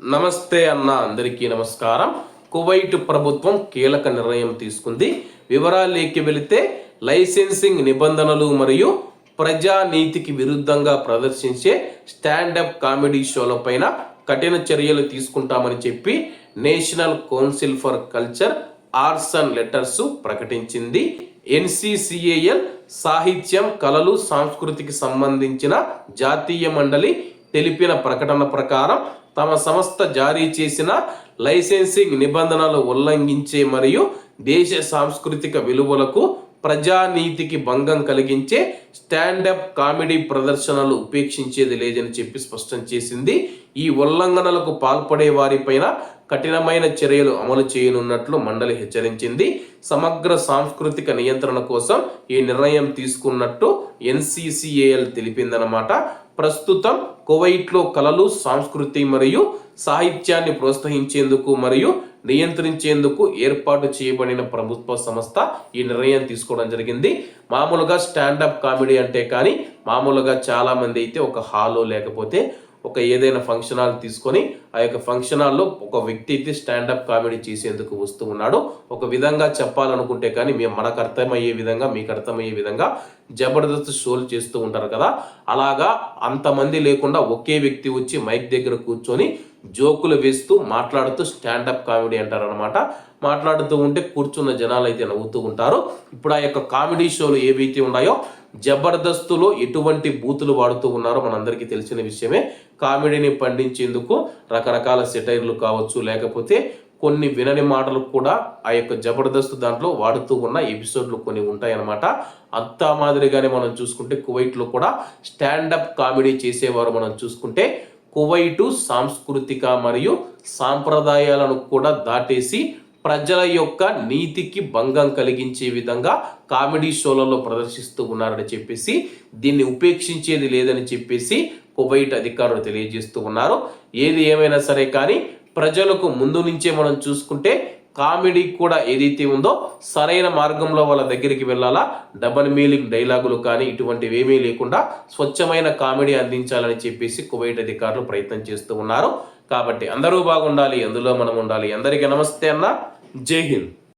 నమస్తే అన్న అందరికీ నమస్కారం. కువైట్ ప్రభుత్వం కీలక నిర్ణయం తీసుకుంది. వివరాలేకి వెళితే లైసెన్సింగ్ నిబంధనలు మరియు ప్రజానీతికి విరుద్ధంగా ప్రదర్శించే స్టాండప్ కామెడీ షోలపైన కఠిన చర్యలు తీసుకుంటామని చెప్పి National Council for Culture Arts and Letters ప్రకటించింది. ఎన్సిసిఏఎల్ సాహిత్యం కళలు సంస్కృతికి సంబంధించిన జాతీయ మండలి తెలిపిన ప్రకటన ప్రకారం తమ సంస్థ జారీ చేసిన లైసెన్సింగ్ నిబంధనలు ఉల్లంఘించే మరియు దేశ సాంస్కృతిక విలువలకు ప్రజానీతికి భంగం కలిగించే స్టాండప్ కామెడీ ప్రదర్శనలు ఉపేక్షించేది లేదని చెప్పి స్పష్టం చేసింది. ఈ ఉల్లంఘనలకు పాల్పడే వారిపైన కఠినమైన చర్యలు అమలు చేయనున్నట్లు మండలి హెచ్చరించింది. సమగ్ర సాంస్కృతిక నియంత్రణ కోసం ఈ నిర్ణయం తీసుకున్నట్టు ఎన్సిసిఏఎల్ తెలిపిందనమాట ప్రస్తుతం కువైట్లో కళలు సంస్కృతి మరియు సాహిత్యాన్ని ప్రోత్సహించేందుకు మరియు నియంత్రించేందుకు ఏర్పాటు చేయబడిన ప్రభుత్వ సంస్థ ఈ నిర్ణయం తీసుకోవడం జరిగింది. మామూలుగా స్టాండప్ కామెడీ అంటే కానీ మామూలుగా చాలామంది అయితే ఒక హాలో లేకపోతే ఒక ఏదైనా ఫంక్షన్ హాల్ తీసుకొని ఆ యొక్క ఫంక్షన్ హాల్లో ఒక వ్యక్తి అయితే స్టాండప్ కామెడీ చేసేందుకు వస్తూ ఉన్నాడు. ఒక విధంగా చెప్పాలనుకుంటే కానీ మేము మనకు అర్థమయ్యే విధంగా మీకు అర్థమయ్యే విధంగా జబర్దస్త్ షోలు చేస్తూ ఉంటారు కదా. అలాగా అంతమంది లేకుండా ఒకే వ్యక్తి వచ్చి మైక్ దగ్గర కూర్చొని జోకులు వేస్తూ మాట్లాడుతూ స్టాండప్ కామెడీ అంటారనమాట మాట్లాడుతూ ఉంటే కూర్చున్న జనాలు అయితే నవ్వుతూ ఉంటారు. ఇప్పుడు ఆ యొక్క కామెడీ షోలు ఏవైతే ఉన్నాయో జబర్దస్తులో ఎటువంటి బూతులు వాడుతూ ఉన్నారో మనందరికీ తెలిసిన విషయమే. కామెడీని పండించేందుకు రకరకాల సెటైర్లు కావచ్చు లేకపోతే కొన్ని వినని మాటలు కూడా ఆ యొక్క జబర్దస్త్ దాంట్లో వాడుతూ ఉన్న ఎపిసోడ్లు కొన్ని ఉంటాయన్నమాట. అంతా మాదిరిగానే మనం చూసుకుంటే కువైట్లో కూడా స్టాండప్ కామెడీ చేసేవారు మనం చూసుకుంటే కువైటు సాంస్కృతిక మరియు సాంప్రదాయాలను కూడా దాటేసి ప్రజల యొక్క నీతికి భంగం కలిగించే విధంగా కామెడీ షోలలో ప్రదర్శిస్తూ ఉన్నారని చెప్పేసి దీన్ని ఉపేక్షించేది లేదని చెప్పేసి కువైట్ అధికారులు తెలియజేస్తూ ఉన్నారు. ఏది ఏమైనా సరే కానీ ప్రజలకు ముందు నుంచే మనం చూసుకుంటే కామెడీ కూడా ఏదైతే ఉందో సరైన మార్గంలో వాళ్ళ దగ్గరికి వెళ్ళాలా? డబల్ మీలింగ్ డైలాగులు కానీ ఇటువంటివి ఏమీ లేకుండా స్వచ్ఛమైన కామెడీ అందించాలని చెప్పేసి కువైట్ అధికారులు ప్రయత్నం చేస్తూ ఉన్నారు. కాబట్టి అందరూ బాగుండాలి అందులో మనం ఉండాలి. అందరికీ నమస్తే అన్న. జై హింద్.